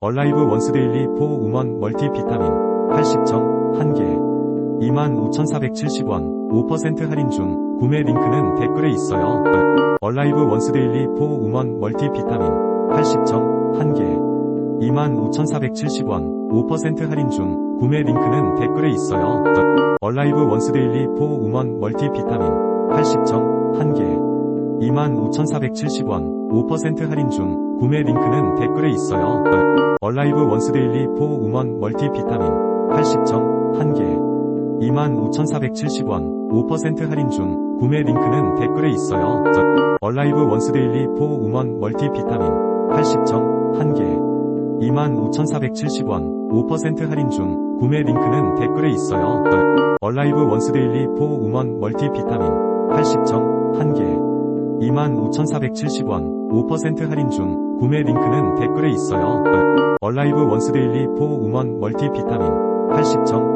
얼라이브 원스데일리 포 우먼 멀티비타민 80정 1개 25,470원 5% 할인 중 구매 링크는 댓글에 있어요. 얼라이브 원스데일리 포 우먼 멀티비타민 80정 1개 25,470원 5% 할인 중 구매 링크는 댓글에 있어요. 얼라이브 원스데일리 포 우먼 멀티비타민 80정 1개 25,470원 5% 할인 중 구매 링크는 댓글에 있어요. 얼라이브 원스데일리 포 우먼 멀티비타민 80정 1개 25,470원 5% 할인 중 구매 링크는 댓글에 있어요. 얼라이브 원스데일리 포 우먼 멀티비타민 80정 1개 25,470원 5% 할인 중 구매 링크는 댓글에 있어요. 얼라이브 원스데일리 포 우먼 멀티비타민 80정 1개 25,470원 5% 할인 중 구매 링크는 댓글에 있어요. 얼라이브 원스데일리 포 우먼 멀티비타민 80정